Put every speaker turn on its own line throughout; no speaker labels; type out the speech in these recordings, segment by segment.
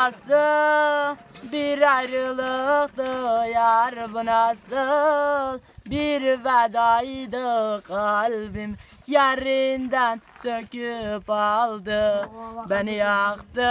Nasıl bir ayrılıktı yar bu nasıl? Bir vedaydı kalbim yerinden söküp aldı. Beni yaktı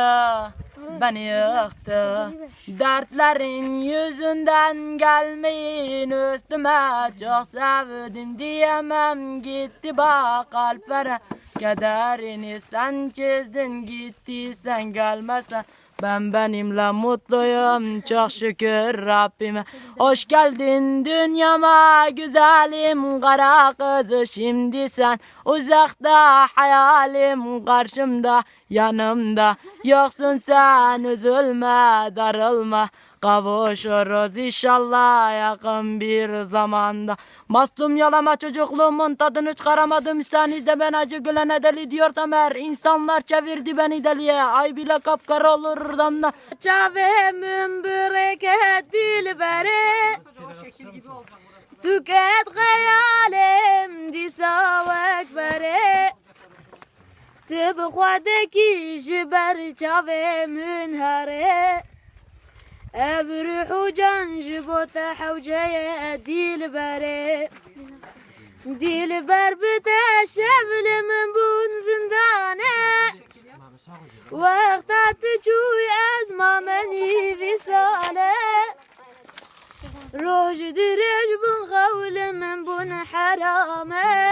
beni yıktı dertlerin yüzünden gelmeyin üstüme çok sevdim diyemem. Gitti bak kalplere Kaderini sen çizdin. Gittiysen gelmezsen ben benimle mutluyum çok şükür Rabbime. Hoş geldin dünyama güzelim kara kızı. Şimdi sen uzakta hayalim karşımda yanımda. Yoksun sen üzülme darılma. Kavuşuruz inşallah yakın bir zamanda. Mastum yalama çocukluğumun tadını çıkaramadım. Seni de ben acı gülene deli diyor Tamer. İnsanlar çevirdi beni deliye. Ay bile kapkara olur damla
Çavemin bereket dilbere Tüket hayalim disavek bere Tib xwadeki jiber çavemin here Ebru can jibota havceye dilbere Dilber bite şevlimin bun zindane وقتا تجوي از ما منی ویساله. روش درج بون قول من بون حرامه.